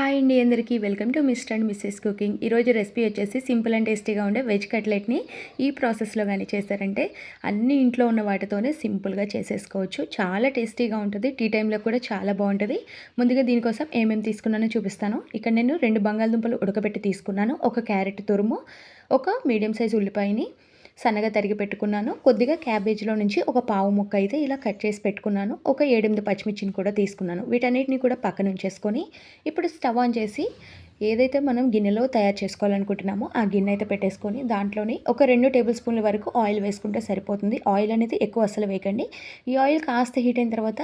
Hi అండి అందరికీ. Welcome to mister and missus cooking. ఈరోజు రెసిపీ వచ్చేసి సింపుల్ అండ్ టేస్టీగా ఉండే వెజ్ కట్లెట్ని ఈ ప్రాసెస్లో కానీ చేశారంటే అన్ని ఇంట్లో ఉన్న వాటితోనే సింపుల్గా చేసేసుకోవచ్చు. చాలా టేస్టీగా ఉంటుంది. టీ టైంలో కూడా చాలా బాగుంటుంది. ముందుగా దీనికోసం ఏమేమి తీసుకున్నానో చూపిస్తాను. ఇక్కడ నేను రెండు బంగాళదుంపలు ఉడకబెట్టి తీసుకున్నాను. ఒక క్యారెట్ తురుము ఒక మీడియం సైజ్ ఉల్లిపాయని సన్నగా తరిగి పెట్టుకున్నాను. కొద్దిగా క్యాబేజ్లో నుంచి ఒక పావు ముక్క అయితే ఇలా కట్ చేసి పెట్టుకున్నాను. ఒక ఏడెనిమిది పచ్చిమిర్చిని కూడా తీసుకున్నాను. వీటన్నిటిని కూడా పక్కన ఉంచేసుకొని ఇప్పుడు స్టవ్ ఆన్ చేసి ఏదైతే మనం గిన్నెలో తయారు చేసుకోవాలనుకుంటున్నామో ఆ గిన్నె అయితే పెట్టేసుకొని దాంట్లోని ఒక రెండు టేబుల్ స్పూన్ల వరకు ఆయిల్ వేసుకుంటే సరిపోతుంది. ఆయిల్ అనేది ఎక్కువ అసలు వేయకండి. ఈ ఆయిల్ కాస్త హీట్ అయిన తర్వాత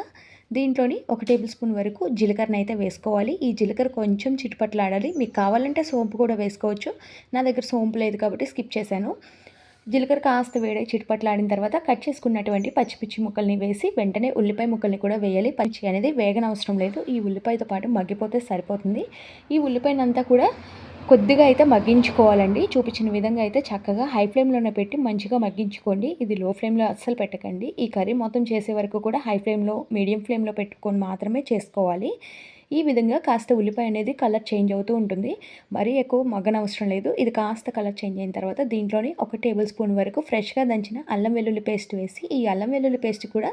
దీంట్లోని ఒక టేబుల్ స్పూన్ వరకు జీలకర్రని అయితే వేసుకోవాలి. ఈ జీలకర్ర కొంచెం చిటుపట్లాడాలి. మీకు కావాలంటే సోంపు కూడా వేసుకోవచ్చు. నా దగ్గర సోంపు లేదు కాబట్టి స్కిప్ చేశాను. జీలకర్ర కాస్త వేడి చిటిపట్లాడిన తర్వాత కట్ చేసుకున్నటువంటి పచ్చిపిచ్చి ముక్కల్ని వేసి వెంటనే ఉల్లిపాయ ముక్కల్ని కూడా వేయాలి. పచ్చి అనేది వేగనవసరం లేదు. ఈ ఉల్లిపాయతో పాటు మగ్గిపోతే సరిపోతుంది. ఈ ఉల్లిపాయనంతా కూడా కొద్దిగా అయితే మగ్గించుకోవాలండి. చూపించిన విధంగా అయితే చక్కగా హై ఫ్లేమ్లోనే పెట్టి మంచిగా మగ్గించుకోండి. ఇది లో ఫ్లేమ్లో అస్సలు పెట్టకండి. ఈ కర్రీ మొత్తం చేసే వరకు కూడా హై ఫ్లేమ్లో మీడియం ఫ్లేమ్లో పెట్టుకొని మాత్రమే చేసుకోవాలి. ఈ విధంగా కాస్త ఉల్లిపాయ అనేది కలర్ చేంజ్ అవుతూ ఉంటుంది. మరీ ఎక్కువ మగ్గనవసరం లేదు. ఇది కాస్త కలర్ చేంజ్ అయిన తర్వాత దీంట్లోని ఒక టేబుల్ స్పూన్ వరకు ఫ్రెష్గా దంచిన అల్లం వెల్లుల్లి పేస్ట్ వేసి ఈ అల్లం వెల్లుల్లి పేస్ట్ కూడా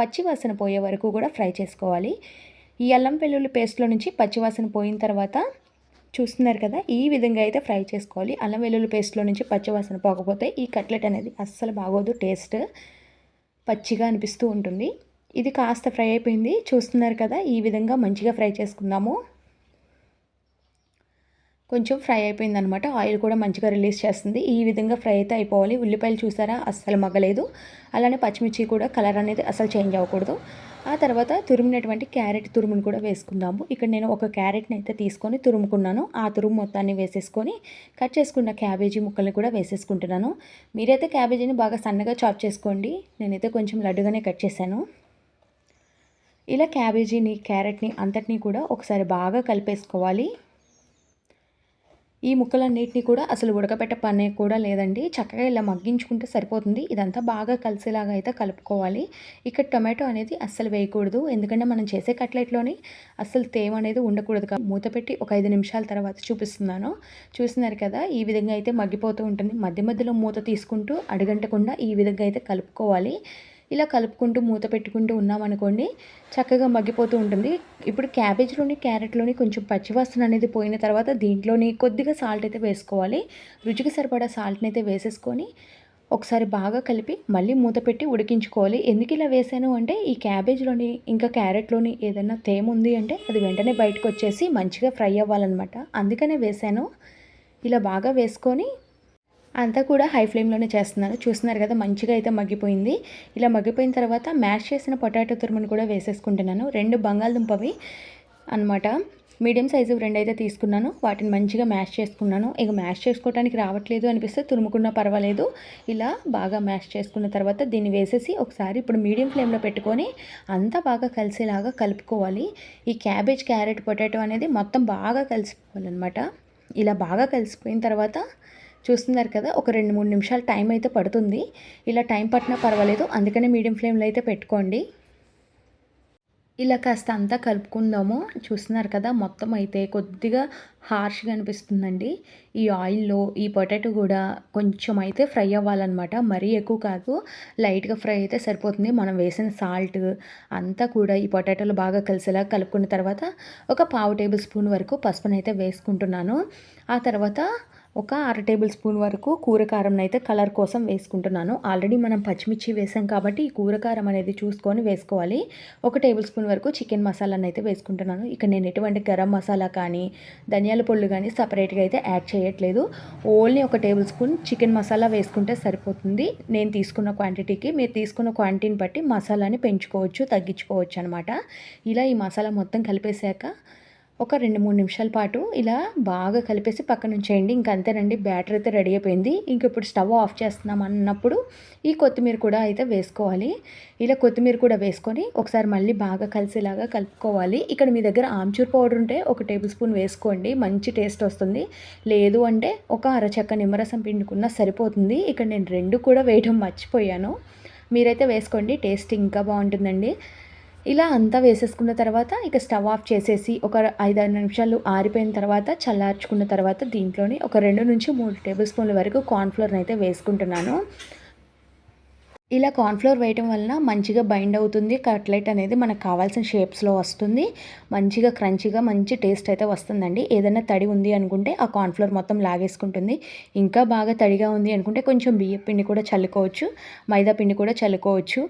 పచ్చివాసన పోయే వరకు కూడా ఫ్రై చేసుకోవాలి. ఈ అల్లం వెల్లుల్లి పేస్ట్లో నుంచి పచ్చివాసన పోయిన తర్వాత చూస్తున్నారు కదా ఈ విధంగా అయితే ఫ్రై చేసుకోవాలి. అల్లం వెల్లుల్లి పేస్ట్లో నుంచి పచ్చివాసన పోకపోతే ఈ కట్లెట్ అనేది అస్సలు బాగోదు టేస్ట్ పచ్చిగా అనిపిస్తూ ఉంటుంది. ఇది కాస్త ఫ్రై అయిపోయింది. చూస్తున్నారు కదా ఈ విధంగా మంచిగా ఫ్రై చేసుకుందాము. కొంచెం ఫ్రై అయిపోయింది అనమాట ఆయిల్ కూడా మంచిగా రిలీజ్ చేస్తుంది. ఈ విధంగా ఫ్రై అయితే అయిపోవాలి. ఉల్లిపాయలు చూసారా? అస్సలు మగ్గలేదు. అలానే పచ్చిమిర్చి కూడా కలర్ అనేది అసలు చేంజ్ అవ్వకూడదు. ఆ తర్వాత తురిమినటువంటి క్యారెట్ తురుమును కూడా వేసుకుందాము. ఇక్కడ నేను ఒక క్యారెట్ని అయితే తీసుకొని తురుముకున్నాను. ఆ తురుము మొత్తాన్ని వేసేసుకొని కట్ చేసుకున్న క్యాబేజీ ముక్కల్ని కూడా వేసేసుకుంటున్నాను. మీరైతే క్యాబేజీని బాగా సన్నగా చాప్ చేసుకోండి. నేనైతే కొంచెం లడ్డుగానే కట్ చేశాను. ఇలా క్యాబేజీని క్యారెట్ని అంతటినీ కూడా ఒకసారి బాగా కలిపేసుకోవాలి. ఈ ముక్కలన్నిటిని కూడా అసలు ఉడకబెట్ట పని కూడా లేదండి. చక్కగా ఇలా మగ్గించుకుంటే సరిపోతుంది. ఇదంతా బాగా కలిసేలాగా అయితే కలుపుకోవాలి. ఇక్కడ టొమాటో అనేది అస్సలు వేయకూడదు. ఎందుకంటే మనం చేసే కట్లెట్లోని అస్సలు తేమ అనేది ఉండకూడదు మూత పెట్టి ఒక ఐదు నిమిషాల తర్వాత చూపిస్తున్నాను. చూస్తున్నారు కదా ఈ విధంగా అయితే మగ్గిపోతూ ఉంటుంది. మధ్య మధ్యలో మూత తీసుకుంటూ అడగంటకుండా ఈ విధంగా అయితే కలుపుకోవాలి. ఇలా కలుపుకుంటూ మూత పెట్టుకుంటూ ఉన్నామనుకోండి చక్కగా మగ్గిపోతూ ఉంటుంది. ఇప్పుడు క్యాబేజ్లోని క్యారెట్లోని కొంచెం పచ్చివాసన అనేది పోయిన తర్వాత దీంట్లోని కొద్దిగా సాల్ట్ అయితే వేసుకోవాలి. రుచికి సరిపడా సాల్ట్ని అయితే వేసేసుకొని ఒకసారి బాగా కలిపి మళ్ళీ మూత పెట్టి ఉడికించుకోవాలి. ఎందుకు ఇలా వేసాను అంటే ఈ క్యాబేజ్లోని ఇంకా క్యారెట్లోని ఏదైనా తేమ ఉంది అంటే అది వెంటనే బయటకు వచ్చేసి మంచిగా ఫ్రై అవ్వాలన్నమాట. అందుకనే వేసాను. ఇలా బాగా వేసుకొని అంతా కూడా హై ఫ్లేమ్లోనే చేస్తున్నాను చూస్తున్నారు కదా మంచిగా అయితే మగ్గిపోయింది. ఇలా మగ్గిపోయిన తర్వాత మ్యాష్ చేసిన పొటాటో తురుమును కూడా వేసేసుకుంటున్నాను. రెండు బంగాళదుంపవి అనమాట మీడియం సైజు రెండు అయితే తీసుకున్నాను. వాటిని మంచిగా మ్యాష్ చేసుకున్నాను. ఇక మ్యాష్ చేసుకోవడానికి రావట్లేదు అనిపిస్తే తురుముకున్నా పర్వాలేదు. ఇలా బాగా మ్యాష్ చేసుకున్న తర్వాత దీన్ని వేసేసి ఒకసారి ఇప్పుడు మీడియం ఫ్లేమ్లో పెట్టుకొని అంతా బాగా కలిసేలాగా కలుపుకోవాలి. ఈ క్యాబేజ్ క్యారెట్ పొటాటో అనేది మొత్తం బాగా కలిసిపోవాలన్నమాట. ఇలా బాగా కలిసిపోయిన తర్వాత చూస్తున్నారు కదా ఒక రెండు మూడు నిమిషాలు టైం అయితే పడుతుంది. ఇలా టైం పట్టినా పర్వాలేదు అందుకనే మీడియం ఫ్లేమ్లో అయితే పెట్టుకోండి. ఇలా కాస్త అంతా కలుపుకుందాము. చూస్తున్నారు కదా మొత్తం అయితే కొద్దిగా హార్ష్గా అనిపిస్తుందండి. ఈ ఆయిల్లో ఈ పొటాటో కూడా కొంచెం అయితే ఫ్రై అవ్వాలన్నమాట. మరీ ఎక్కువ కాదు లైట్గా ఫ్రై అయితే సరిపోతుంది. మనం వేసిన సాల్ట్ అంతా కూడా ఈ పొటాటోలు బాగా కలిసేలా కలుపుకున్న తర్వాత ఒక పావు టేబుల్ స్పూన్ వరకు పసుపునైతే వేసుకుంటున్నాను. ఆ తర్వాత ఒక అర టేబుల్ స్పూన్ వరకు కూరకారం అయితే కలర్ కోసం వేసుకుంటున్నాను. ఆల్రెడీ మనం పచ్చిమిర్చి వేసాం కాబట్టి ఈ కూరకారం అనేది చూసుకొని వేసుకోవాలి. ఒక టేబుల్ స్పూన్ వరకు చికెన్ మసాలాను అయితే వేసుకుంటున్నాను. ఇక నేను ఎటువంటి గరం మసాలా కానీ ధనియాల పొళ్ళు కానీ సపరేట్గా అయితే యాడ్ చేయట్లేదు. ఓన్లీ ఒక టేబుల్ స్పూన్ చికెన్ మసాలా వేసుకుంటే సరిపోతుంది. నేను తీసుకున్న క్వాంటిటీకి మీరు తీసుకున్న క్వాంటిటీని బట్టి మసాలాని పెంచుకోవచ్చు తగ్గించుకోవచ్చు అనమాట ఇలా ఈ మసాలా మొత్తం కలిపేశాక ఒక రెండు మూడు నిమిషాల పాటు ఇలా బాగా కలిపేసి పక్కన ఉంచేయండి. ఇంక అంతేనండి బ్యాటర్ అయితే రెడీ అయిపోయింది. ఇంక ఇప్పుడు స్టవ్ ఆఫ్ చేస్తున్నాం అన్నప్పుడు ఈ కొత్తిమీర కూడా అయితే వేసుకోవాలి. ఇలా కొత్తిమీర కూడా వేసుకొని ఒకసారి మళ్ళీ బాగా కలిసేలాగా కలుపుకోవాలి. ఇక్కడ మీ దగ్గర ఆమ్చూర్ పౌడర్ ఉంటే ఒక టేబుల్ స్పూన్ వేసుకోండి. మంచి టేస్ట్ వస్తుంది. లేదు అంటే ఒక అరచక్క నిమ్మరసం పిండుకున్నా సరిపోతుంది. ఇక్కడ నేను రెండు కూడా వేయడం మర్చిపోయాను. మీరైతే వేసుకోండి టేస్ట్ ఇంకా బాగుంటుందండి. ఇలా అంతా వేసేసుకున్న తర్వాత ఇక స్టవ్ ఆఫ్ చేసేసి ఒక ఐదారు నిమిషాలు ఆరిపోయిన తర్వాత చల్లార్చుకున్న తర్వాత దీంట్లోని ఒక రెండు నుంచి మూడు టేబుల్ స్పూన్ల వరకు కార్న్ఫ్లోర్ని అయితే వేసుకుంటున్నాను. ఇలా కార్న్ఫ్లోర్ వేయటం వలన మంచిగా బైండ్ అవుతుంది. కట్లెట్ అనేది మనకు కావాల్సిన షేప్స్లో వస్తుంది. మంచిగా క్రంచిగా మంచి టేస్ట్ అయితే వస్తుందండి. ఏదైనా తడి ఉంది అనుకుంటే ఆ కార్న్ఫ్లోర్ మొత్తం లాగేసుకుంటుంది. ఇంకా బాగా తడిగా ఉంది అనుకుంటే కొంచెం బియ్యం పిండి కూడా చల్లుకోవచ్చు. మైదా పిండి కూడా చల్లుకోవచ్చు.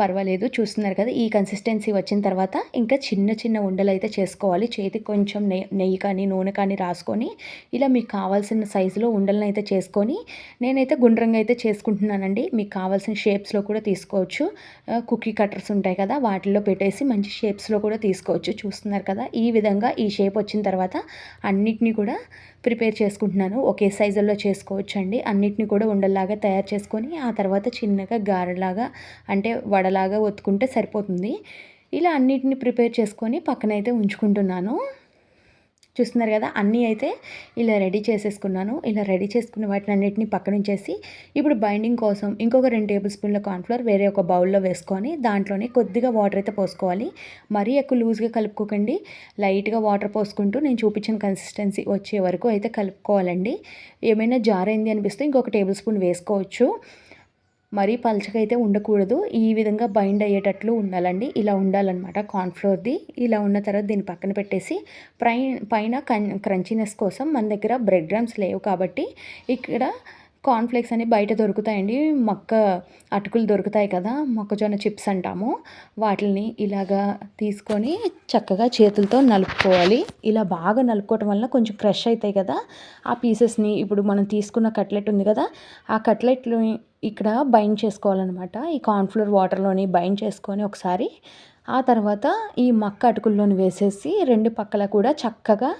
పర్వాలేదు చూస్తున్నారు కదా ఈ కన్సిస్టెన్సీ వచ్చిన తర్వాత ఇంకా చిన్న చిన్న ఉండలు అయితే చేసుకోవాలి. చేతికి కొంచెం నెయ్యి కానీ నూనె కానీ రాసుకొని ఇలా మీకు కావాల్సిన సైజులో ఉండలను అయితే చేసుకొని నేనైతే గుండ్రంగా అయితే చేసుకుంటున్నానండి. మీకు కావాల్సిన షేప్ షేప్స్లో కూడా తీసుకోవచ్చు. కుకీ కట్టర్స్ ఉంటాయి కదా వాటిల్లో పెట్టేసి మంచి షేప్స్లో కూడా తీసుకోవచ్చు. చూస్తున్నారు కదా ఈ విధంగా ఈ షేప్ వచ్చిన తర్వాత అన్నిటినీ కూడా ప్రిపేర్ చేసుకుంటున్నాను. ఒకే సైజుల్లో చేసుకోవచ్చు అండి అన్నిటిని కూడా ఉండల్లాగా తయారు చేసుకొని ఆ తర్వాత చిన్నగా గారెలాగా అంటే వడలాగా ఒత్తుకుంటే సరిపోతుంది. ఇలా అన్నిటిని ప్రిపేర్ చేసుకొని పక్కనైతే ఉంచుకుంటున్నాను. చూస్తున్నారు కదా అన్నీ అయితే ఇలా రెడీ చేసేసుకున్నాను. ఇలా రెడీ చేసుకున్న వాటిని అన్నిటిని పక్కనుంచేసి ఇప్పుడు బైండింగ్ కోసం ఇంకొక రెండు టేబుల్ స్పూన్ల కార్న్ఫ్లవర్ వేరే ఒక బౌల్లో వేసుకొని దాంట్లోనే కొద్దిగా వాటర్ అయితే పోసుకోవాలి. మరీ ఎక్కువ లూజ్గా కలుపుకోకండి. లైట్గా వాటర్ పోసుకుంటూ నేను చూపించిన కన్సిస్టెన్సీ వచ్చే వరకు అయితే కలుపుకోవాలండి. ఏమైనా జారైంది అనిపిస్తే ఇంకొక టేబుల్ స్పూన్ వేసుకోవచ్చు. మరీ పలచగా అయితే ఉండకూడదు. ఈ విధంగా బైండ్ అయ్యేటట్లు ఉండాలండి. ఇలా ఉండాలన్నమాట కార్న్ఫ్లోర్ది ఇలా ఉన్న తర్వాత దీన్ని పక్కన పెట్టేసి ప్రై పైన క్రంచీనెస్ కోసం మన దగ్గర బ్రెడ్ డ్రమ్స్ లేవు కాబట్టి ఇక్కడ కార్న్ఫ్లేక్స్ అని బయట దొరుకుతాయండి. మొక్క అటుకులు దొరుకుతాయి కదా మొక్కజొన్న చిప్స్ అంటాము. వాటిని ఇలాగా తీసుకొని చక్కగా చేతులతో నలుపుకోవాలి. ఇలా బాగా నలుపుకోవటం వల్ల కొంచెం క్రష్ అవుతాయి కదా. ఆ పీసెస్ని ఇప్పుడు మనం తీసుకున్న కట్లెట్ ఉంది కదా ఆ కట్లెట్లు ఇక్కడ బైండ్ చేసుకోవాలన్నమాట. ఈ కార్న్ఫ్లోర్ వాటర్లోని బైండ్ చేసుకొని ఒకసారి. ఆ తర్వాత ఈ మక్క అటుకుల్లోని వేసేసి రెండు పక్కల కూడా చక్కగా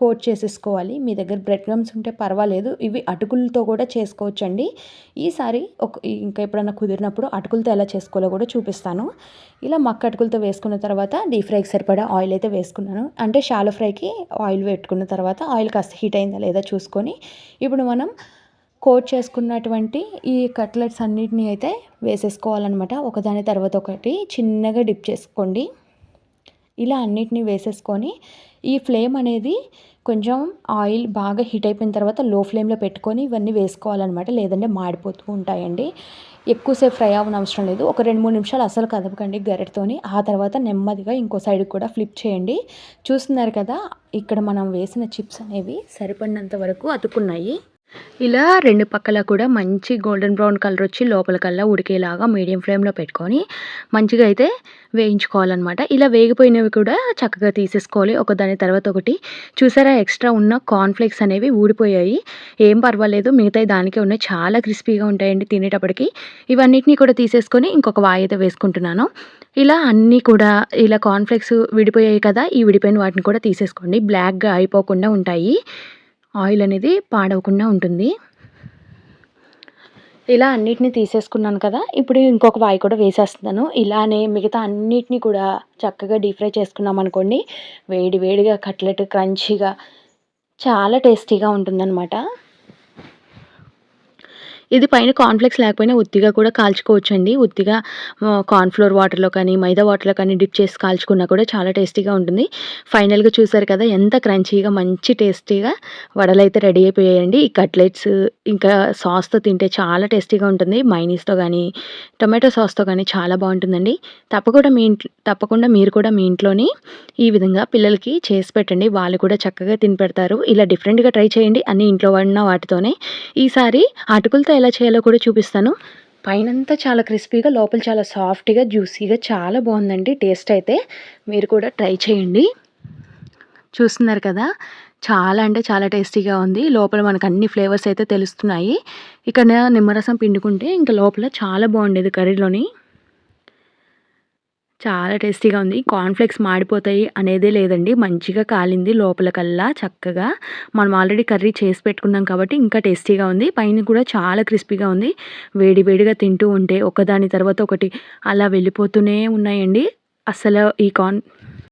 కోట్ చేసేసుకోవాలి. మీ దగ్గర బ్రెడ్ క్రమ్స్ ఉంటే పర్వాలేదు. ఇవి అటుకులతో కూడా చేసుకోవచ్చండి. ఈసారి ఒక ఇంకా ఎప్పుడన్నా కుదిరినప్పుడు అటుకులతో ఎలా చేసుకోవాలో కూడా చూపిస్తాను. ఇలా మక్క అటుకులతో వేసుకున్న తర్వాత డీప్ ఫ్రైకి సరిపడా ఆయిల్ అయితే వేసుకున్నాను. అంటే షాలో ఫ్రైకి ఆయిల్ పెట్టుకున్న తర్వాత ఆయిల్ కాస్త హీట్ అయిందా లేదా చూసుకొని ఇప్పుడు మనం కోట్ చేసుకున్నటువంటి ఈ కట్లెట్స్ అన్నిటిని అయితే వేసేసుకోవాలన్నమాట. ఒకదాని తర్వాత ఒకటి చిన్నగా డిప్ చేసుకోండి. ఇలా అన్నిటినీ వేసేసుకొని ఈ ఫ్లేమ్ అనేది కొంచెం ఆయిల్ బాగా హీట్ అయిపోయిన తర్వాత లో ఫ్లేమ్లో పెట్టుకొని ఇవన్నీ వేసుకోవాలన్నమాట. లేదంటే మాడిపోతూ ఉంటాయండి. ఎక్కువసేపు ఫ్రై అవ్వని అవసరం లేదు. ఒక రెండు మూడు నిమిషాలు అసలు కదపకండి గరిటతోని. ఆ తర్వాత నెమ్మదిగా ఇంకో సైడ్కి కూడా ఫ్లిప్ చేయండి. చూస్తున్నారు కదా ఇక్కడ మనం వేసిన చిప్స్ అనేవి సరిపడినంత వరకు అతుకున్నాయి ఇలా రెండు పక్కల కూడా మంచి గోల్డెన్ బ్రౌన్ కలర్ వచ్చి లోపల కల్లా ఉడికేలాగా మీడియం ఫ్లేమ్లో పెట్టుకొని మంచిగా అయితే వేయించుకోవాలన్నమాట. ఇలా వేగిపోయినవి కూడా చక్కగా తీసేసుకోవాలి. ఒక దాని తర్వాత ఒకటి. చూసారా ఎక్స్ట్రా ఉన్న కార్న్ఫ్లేక్స్ అనేవి ఊడిపోయాయి. ఏం పర్వాలేదు. మిగతా దానికే ఉన్నాయి. చాలా క్రిస్పీగా ఉంటాయండి తినేటప్పటికి. ఇవన్నిటిని కూడా తీసేసుకొని ఇంకొక వాయి అయితే వేసుకుంటున్నాను. ఇలా అన్నీ కూడా ఇలా కార్న్ఫ్లేక్స్ విడిపోయాయి కదా ఈ విడిపోయిన వాటిని కూడా తీసేసుకోండి. బ్లాక్గా అయిపోకుండా ఉంటాయి. ఆయిల్ అనేది పాడవకుండా ఉంటుంది. ఇలా అన్నిటిని తీసేసుకున్నాను కదా ఇప్పుడు ఇంకొక వాయి కూడా వేసేస్తున్నాను. ఇలానే మిగతా అన్నిటిని కూడా చక్కగా డీప్ ఫ్రై చేసుకున్నాం అనుకోండి వేడి వేడిగా కట్లెట్ క్రంచీగా చాలా టేస్టీగా ఉంటుందన్నమాట. ఇది పైన కాన్ఫ్లెక్స్ లేకపోయినా ఉత్తిగా కూడా కాల్చుకోవచ్చు అండి ఉత్తిగా కార్న్ఫ్లోర్ వాటర్లో కానీ మైదా వాటర్లో కానీ డిప్ చేసి కాల్చుకున్నా కూడా చాలా టేస్టీగా ఉంటుంది. ఫైనల్గా చూసారు కదా ఎంత క్రంచీగా మంచి టేస్టీగా వడలు అయితే రెడీ అయిపోయాయండి. ఈ కట్లెట్స్ ఇంకా సాస్తో తింటే చాలా టేస్టీగా ఉంటుంది. మైనీస్తో కానీ టొమాటో సాస్తో కానీ చాలా బాగుంటుందండి. తప్పకుండా మీ ఇంట్లో తప్పకుండా మీరు కూడా మీ ఇంట్లోని ఈ విధంగా పిల్లలకి చేసి పెట్టండి. వాళ్ళు కూడా చక్కగా తిని పెడతారు ఇలా డిఫరెంట్గా ట్రై చేయండి. అన్ని ఇంట్లో వాడిన వాటితోనే. ఈసారి అటుకులతో ఎలా చేయాలో కూడా చూపిస్తాను. పైనంతా చాలా క్రిస్పీగా లోపల చాలా సాఫ్ట్గా జ్యూసీగా చాలా బాగుందండి. టేస్ట్ అయితే మీరు కూడా ట్రై చేయండి. చూస్తున్నారు కదా చాలా అంటే చాలా టేస్టీగా ఉంది. లోపల మనకు అన్ని ఫ్లేవర్స్ అయితే తెలుస్తున్నాయి. ఇక్కడ నిమ్మరసం పిండుకుంటే ఇంకా లోపల చాలా బాగుండేది కర్రీలోని. చాలా టేస్టీగా ఉంది. కార్న్ఫ్లెక్స్ మాడిపోతాయి అనేదే లేదండి. మంచిగా కాలింది లోపలకల్లా చక్కగా. మనం ఆల్రెడీ కర్రీ చేసి పెట్టుకున్నాం కాబట్టి ఇంకా టేస్టీగా ఉంది. పైన కూడా చాలా క్రిస్పీగా ఉంది. వేడి వేడిగా తింటూ ఉంటే ఒకదాని తర్వాత ఒకటి అలా వెళ్ళిపోతూనే ఉన్నాయండి. అసలు ఈ కార్న్